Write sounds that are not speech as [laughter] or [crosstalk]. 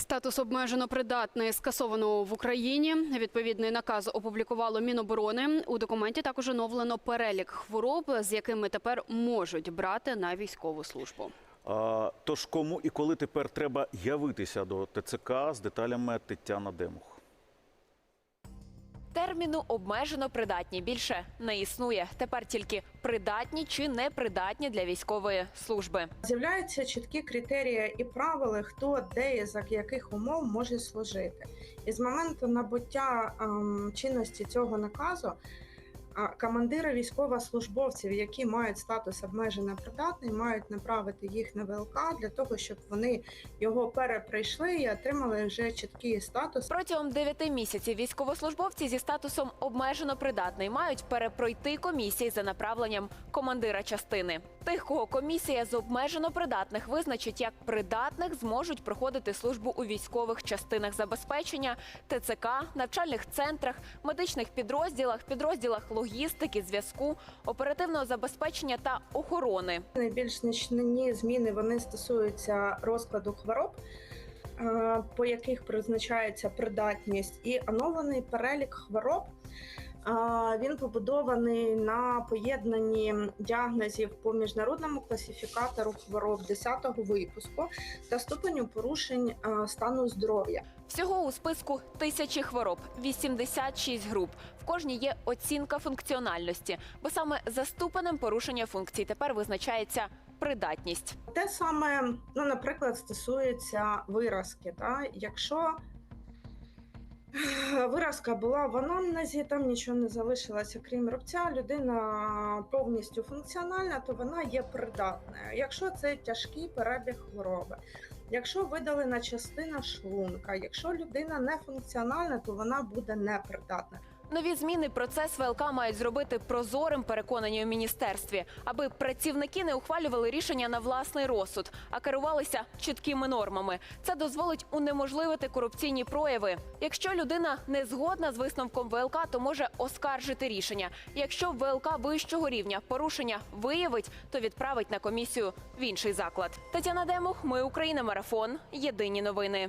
Статус обмежено придатний скасовано в Україні. Відповідний наказ опублікувало Міноборони. У документі також оновлено перелік хвороб, з якими тепер можуть брати на військову службу. А, тож кому і коли тепер треба явитися до ТЦК з деталями Тетяна Демух. Терміну обмежено придатні більше не існує. Тепер тільки придатні чи непридатні для військової служби. З'являються чіткі критерії і правила, хто де і за яких умов може служити. І з моменту набуття ем, чинності цього наказу командири військовослужбовців, які мають статус обмежено придатний, мають направити їх на ВЛК для того, щоб вони його переприйшли і отримали вже чіткий статус. Протягом 9 місяців військовослужбовці зі статусом обмежено придатний мають перепройти комісії за направленням командира частини. Тих, кого комісія з обмежено придатних визначить як придатних, зможуть проходити службу у військових частинах забезпечення, ТЦК, навчальних центрах, медичних підрозділах, підрозділах логістики, зв'язку, оперативного забезпечення та охорони. Найбільш значні зміни вони стосуються розкладу хвороб, е, по яких призначається придатність, і оновлений перелік хвороб. Він побудований на поєднанні діагнозів по міжнародному класифікатору хвороб 10-го випуску та ступеню порушень стану здоров'я. Всього у списку тисячі хвороб, 86 груп. В кожній є оцінка функціональності, бо саме за ступенем порушення функцій тепер визначається придатність. Те саме, ну, наприклад, стосується виразки. Та? Якщо [laughs] виразка була в анамнезі, там нічого не залишилося, крім рубця, людина повністю функціональна, то вона є придатною. Якщо це тяжкий перебіг хвороби, якщо видалена частина шлунка, якщо людина не функціональна, то вона буде непридатна. Нові зміни процес ВЛК мають зробити прозорим, переконані у міністерстві, аби працівники не ухвалювали рішення на власний розсуд, а керувалися чіткими нормами. Це дозволить унеможливити корупційні прояви. Якщо людина не згодна з висновком ВЛК, то може оскаржити рішення. Якщо ВЛК вищого рівня порушення виявить, то відправить на комісію в інший заклад. Тетяна Демух, ми Україна, марафон. Єдині новини.